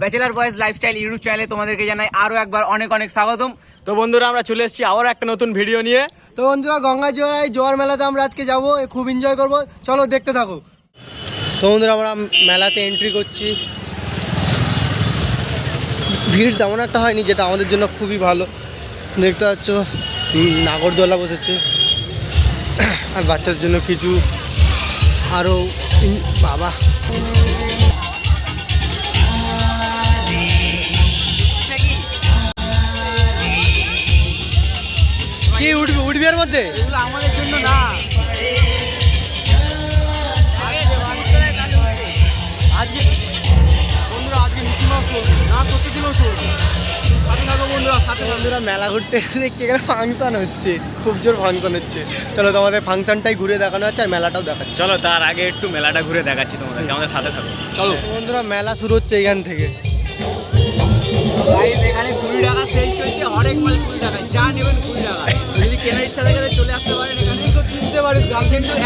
Bachelor boys lifestyle YouTube চ্যানেলে তোমাদেরকে জানাই আরও একবার অনেক অনেক স্বাগতম। তো বন্ধুরা, আমরা চলে এসেছি আবার একটা নতুন ভিডিও নিয়ে। তো বন্ধুরা গঙ্গা জোয়ার জোয়ার মেলাতে আমরা আজকে যাব খুব এনজয় করব। চলো দেখতে থাকো। তো বন্ধুরা, আমরা মেলাতে এন্ট্রি করছি। ভিড় তেমন একটা হয়নি, যেটা আমাদের জন্য খুবই ভালো। দেখতে পাচ্ছ, নাগরদোলা বসেছে। আর বাচ্চার জন্য কিছু আরও বাবা। কি উঠবি? উঠবি এর মধ্যে? আমাদের জন্য না। আজকে বন্ধুরা আজকে মিকি মাউস না প্রতিদিন ওষুধ সাথে বন্ধুরা মেলা ঘুরতে এসে দেখছি এখানে ফাংশন হচ্ছে। খুব জোর ফাংশন হচ্ছে। চলো তোমাদের ফাংশনটাই ঘুরে দেখানো হচ্ছে আর মেলাটাও দেখাচ্ছি। চলো তার আগে একটু মেলাটা ঘুরে দেখাচ্ছি তোমাদেরকে। আমাদের সাথে থাকো। চলো। বন্ধুরা মেলা শুরু হচ্ছে এখান থেকে। এখানে কুড়ি টাকা সেল চলছে হরেক মাল কুড়ি টাকা যা নেবেন কুড়ি টাকা। যদি কেনার ইচ্ছা থাকে তাহলে চলে আসতে পারেন এখানে। কিনতে পারিস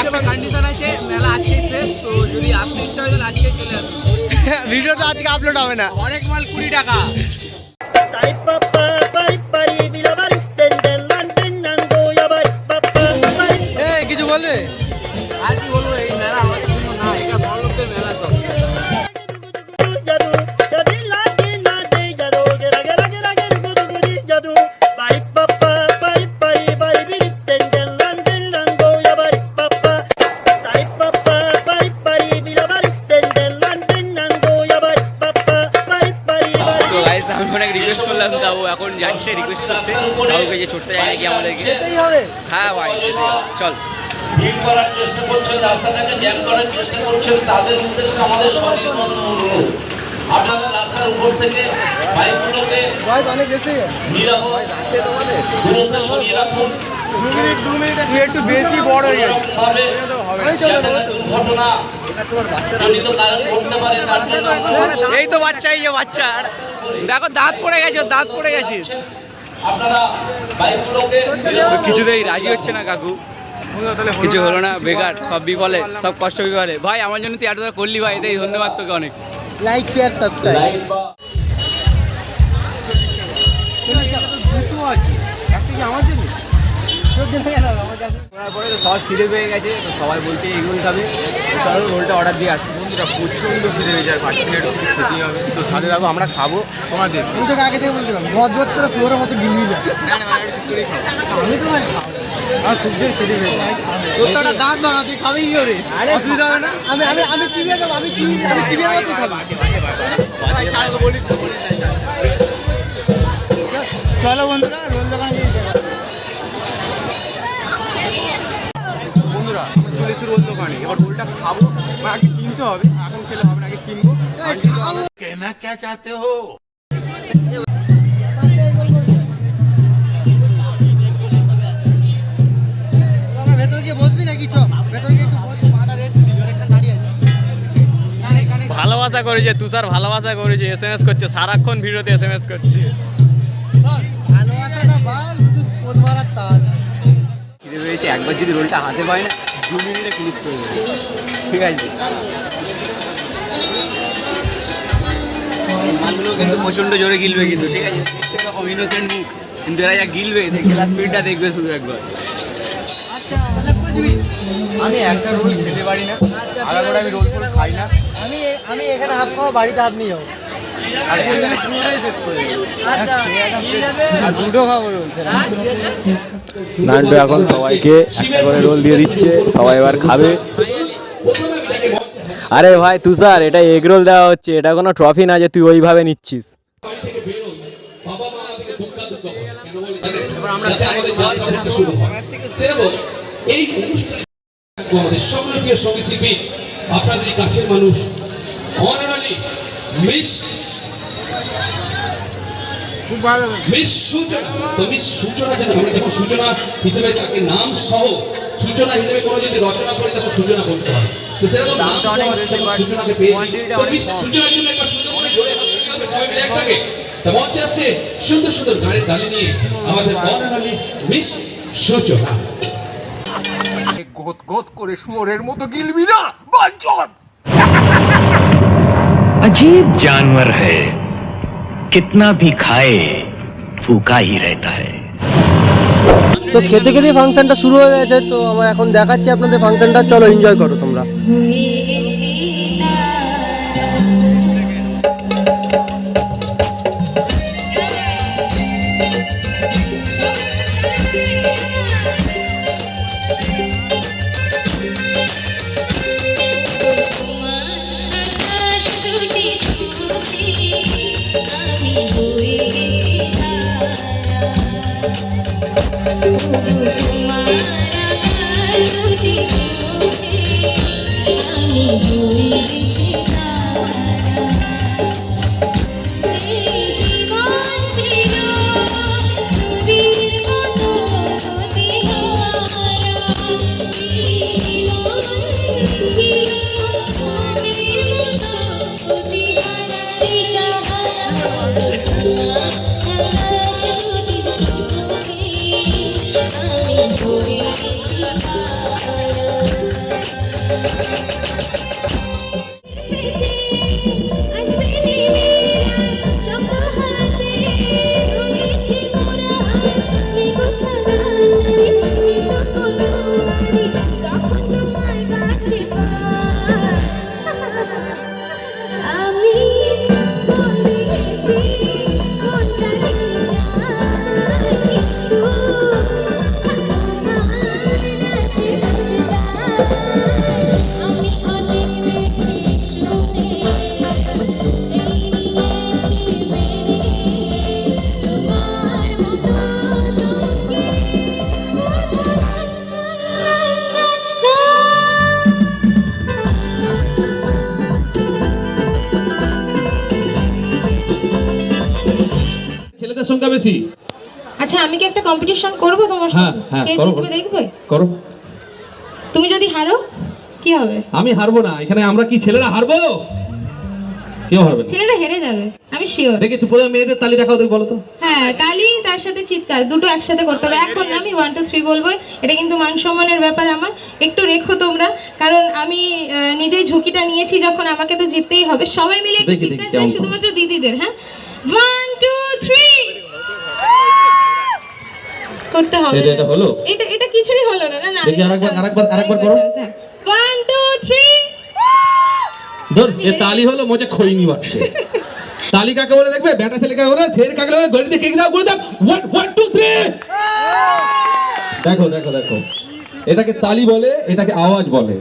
একটা কন্ডিশন আছে মেলা আজকেই শেষ তো যদি আসতে ইচ্ছা হয় তাহলে আজকেই চলে আসুন। ভিডিওটা আজকে আপলোড হবে না। হরেক মাল কুড়ি টাকা। কিছু বলবে? হ্যাঁ ভাই চল। ভিড় করার চেষ্টা করছেন রাস্তাটাকে জ্যাম করার চেষ্টা করছেন তাদের উদ্দেশ্যে আমাদের স্বনির্বন্ধ অনুরোধ। আপনারা রাস্তার উপর থেকে বাইকগুলোকে বয়স অনেক বেশি। নিরাপদ দূরত্বে সরিয়ে রাখুন। দু মিনিট দু মিনিট তুই একটু বেশি বড় হয়ে এই তো বাচ্চা এই যে বাচ্চা। দেখো দাঁত পড়ে গেছে দাঁত পড়ে গেছে। আপনারা বাইকগুলোকে কিছুতেই রাজি হচ্ছে না কাকু। কিছু হলো না বেকার সব বিফলে সব কষ্ট বিফলে। ভাই আমার জন্য তুই এতটা করলি ভাই এটাই ধন্যবাদ তোকে অনেক। লাইক শেয়ার সাবস্ক্রাইব লাইট তো খিদে পেয়ে গেছে তো সবাই বলছে এগুলো খাবে। রোলটা অর্ডার দিয়ে বন্ধুরা প্রচণ্ড খিদে হয়ে যায় পাঁচ মিনিট অব্দি হবে। তো সাথে থাকো আমরা খাব তোমাদের আগে থেকে বলছিলাম করে ফ্লোরের মতো গিলবি যায়। আমি তো খাব। আমার খুব জোর খেতে পেয়েছে। তোরটা দাঁত না তুই খাবি কি করে? অসুবিধা হবে না? আমি আমি আমি চিবিয়ে দেবো আমি চিবিয়ে আমি চিবিয়ে দেবো তুই খাবি। চলো বন্ধুরা রোল দোকানে বন্ধুরা চলে রোল দোকানে। এবার রোলটা খাব আগে কিনতে হবে এখন খেলে হবে না আগে কিনবো আমরা ভেতরে গিয়ে বসবি নাকি? চ ভেতরে গিয়ে একটু বসবি মাটা রেস্ট দিবি অনেকটা দাঁড়িয়ে আছে। ভালোবাসা করেছে তুষার ভালোবাসা করেছে এস এম এস করছে সারাক্ষণ ভিডিওতে এস এম এস করছে। পেয়েছে একবার যদি রোলটা হাতে পায় না দু মিনিটে ফিনিশ করে দেবে। ঠিক আছে? মালগুলো কিন্তু প্রচণ্ড জোরে গিলবে কিন্তু ঠিক আছে? এরকম ইনোসেন্ট মুখ। কিন্তু এরা যা গিলবে দেখে স্পিডটা দেখবে শুধু একবার। আমি একটা রোল খেতে পারি না আর আমি রোল করে খাই না। আমি আমি এখানে হাফ খাওয়া বাড়িতে হাফ নিয়ে যাব। নান্টু এখন সবাইকে করে রোল দিয়ে দিচ্ছে, সবাই এবার খাবে। আরে ভাই তুষার, এটা এগ রোল দেওয়া হচ্ছে, এটা কোনো ট্রফি না যে তুই ওইভাবে নিচ্ছিস। আপনাদের কাছের মানুষ অনারালি মিস সূচনা তো মিস সূচনা যেন আমরা যখন সূচনা হিসেবে তাকে নাম সহ সূচনা হিসেবে কোনো যদি রচনা করি তখন সূচনা বলতে হয় তো সেরকম নাম সহ আমরা যখন সূচনাকে পেয়েছি তো মিস সূচনার জন্য একবার সুন্দর করে জোরে হাত তালি হবে সবাই মিলে একসঙ্গে তা মঞ্চে আসছে সুন্দর সুন্দর গানের ডালি নিয়ে আমাদের অনারালি মিস সূচনা গোত গোত করে শুয়োরের মতো গিলবি না বাঞ্চন अजीब जानवर है कितना भी खाए फूका ही रहता है তো খেতে খেতে ফাংশনটা শুরু হয়ে গেছে তো আমরা এখন দেখাচ্ছি আপনাদের ফাংশনটা চলো এনজয় করো তোমরা আমি হয়ে গেছি তারা। হয়ে গেছি কি একটা কম্পিটিশন করব তোমার হ্যাঁ, সাথে? হ্যাঁ, কে করো, জিতবে করো। দেখবে? করো। তুমি যদি হারো কি হবে? আমি হারবো না এখানে আমরা কি ছেলেরা হারবো? কেউ হারবে না ছেলেরা হেরে যাবে আমি শিওর দেখি তুই প্রথমে মেয়েদের তালি দেখাও দেখি বলো তো। হ্যাঁ তালি তার সাথে চিৎকার দুটো একসাথে করতে হবে। এখন না, আমি ওয়ান টু থ্রি বলব এটা কিন্তু মান সম্মানের ব্যাপার আমার। একটু রেখো তোমরা কারণ আমি আহ, নিজেই ঝুঁকিটা নিয়েছি যখন আমাকে তো জিততেই হবে। সবাই মিলে একটু দেখি, দেখি, চিৎকার কেমন চাই করে। শুধুমাত্র দিদিদের হ্যাঁ? ওয়ান টু থ্রি করতে হবে। এটা- হলো? এটা এটা কিছুই হলো না। না না দেখি, আরেকবার, আরেকবার, আরেকবার করো। ওয়ান টু থ্রি ধর এ তালি হলো মোচে খইনি বাক্সে তালি কাকে বলে দেখবে? ব্যাটা ছেলে কাকে বলে? ছেলে কাকে বলে? গড়ি দেখে দাও করে দাও। ওয়ান ওয়ান টু থ্রি দেখো দেখো দেখো। এটাকে তালি বলে এটাকে আওয়াজ বলে।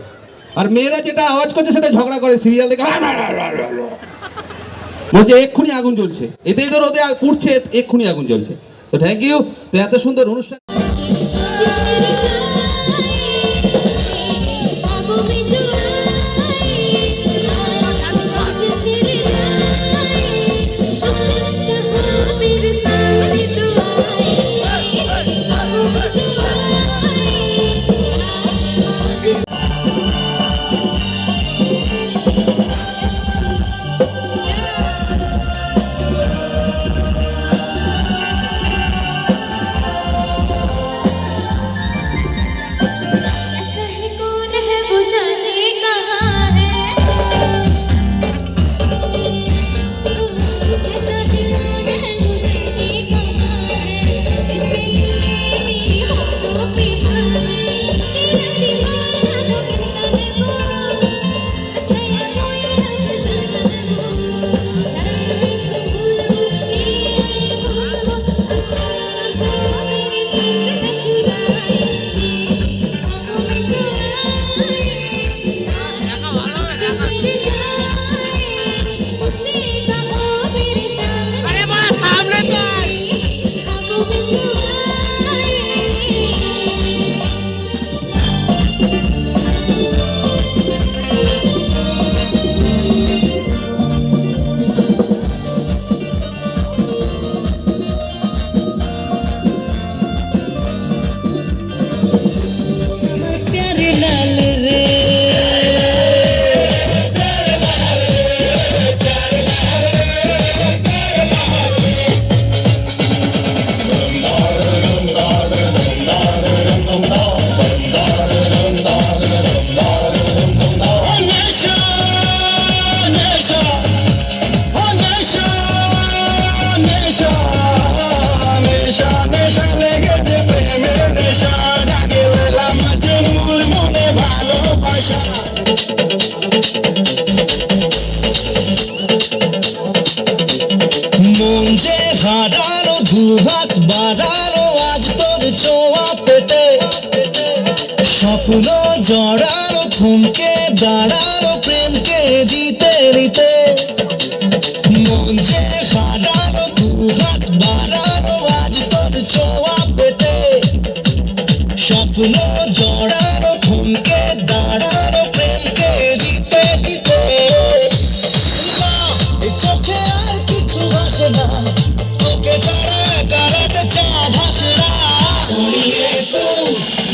আর মেয়েরা যেটা আওয়াজ করছে সেটা ঝগড়া করে। সিরিয়াল দেখে বলছে এক্ষুনি আগুন জ্বলছে। এতেই ধর ওদের পুড়ছে এক্ষুনি আগুন জ্বলছে। তো থ্যাংক ইউ তো এত সুন্দর অনুষ্ঠান জড়ানো থমকে, দাঁড়াল প্রেমকে জিতে দিতে। মন যে হারানো দু হাত বাড়ালো, আজ তোর ছোঁয়া পেতে। স্বপ্ন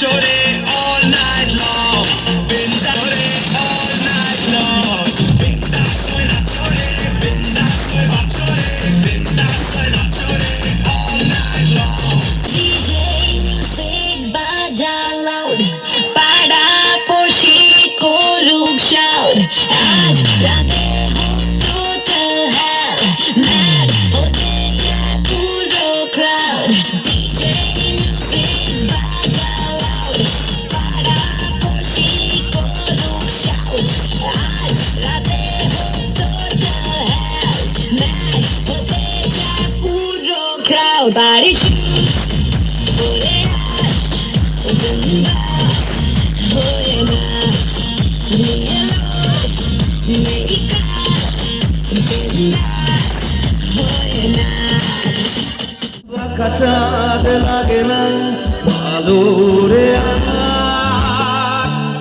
তো কাচাদ লাগে না ভালো রে।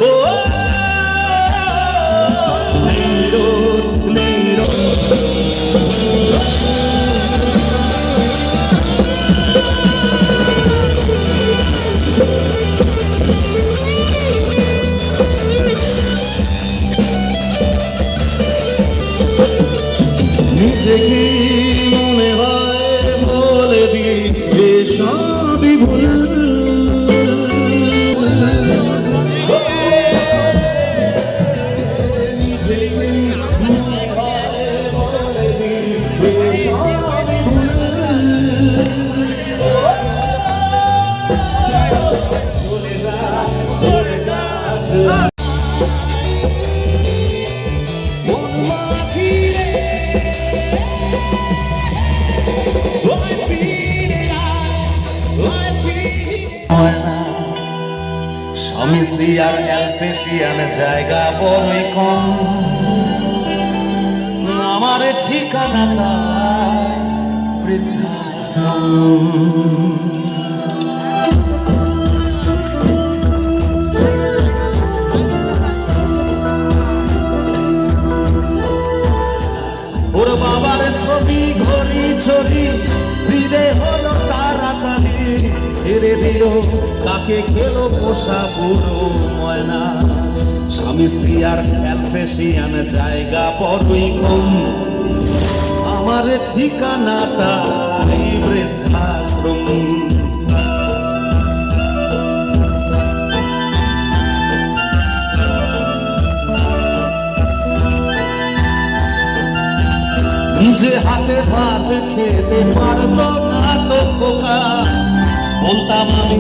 ও নেই রোদ, নেই রোদ। নিজে কি মনে হয় সবই ভুল স্বামী স্ত্রী আর অ্যালসেশিয়ান জায়গা বড়ই কম। আমার ঠিকানা বৃদ্ধাশ্রম। ছেড়ে তাকে খেলো পোষা বুড়ো ময়না? স্বামী স্ত্রী আর অ্যালসেশিয়ান জায়গা বড়ই কম। আমার ঠিকানাটা এই বৃদ্ধাশ্রম। নিজে হাতে ভাত খেতে পারতো না তো খোকা। বলতাম আমি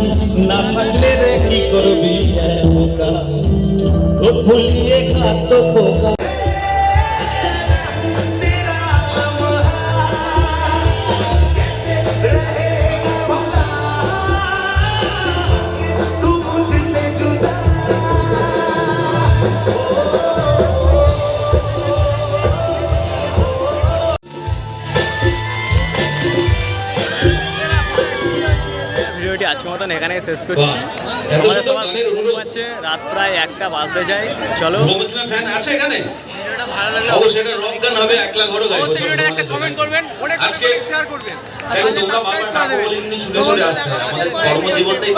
না থাকলে রে কি করবি ফুলিয়ে খাত খোকা। মতন এখানে শেষ করছি। আমাদের সবার ঘুম আছে রাত প্রায় একটা বাজতে যায়। চলো। আছে এখানে? ভালো লাগলে অবশ্যই এটা রক গান হবে একলা ঘরে গাইবো অবশ্যই ভিডিওটা একটা কমেন্ট করবেন অনেক আজকে শেয়ার করবেন আর দেখো পারলে তোমরা সাবস্ক্রাইব করে দেবেন। বলিনি শুনে শুনে আসছে আমাদের কর্মজীবনটাই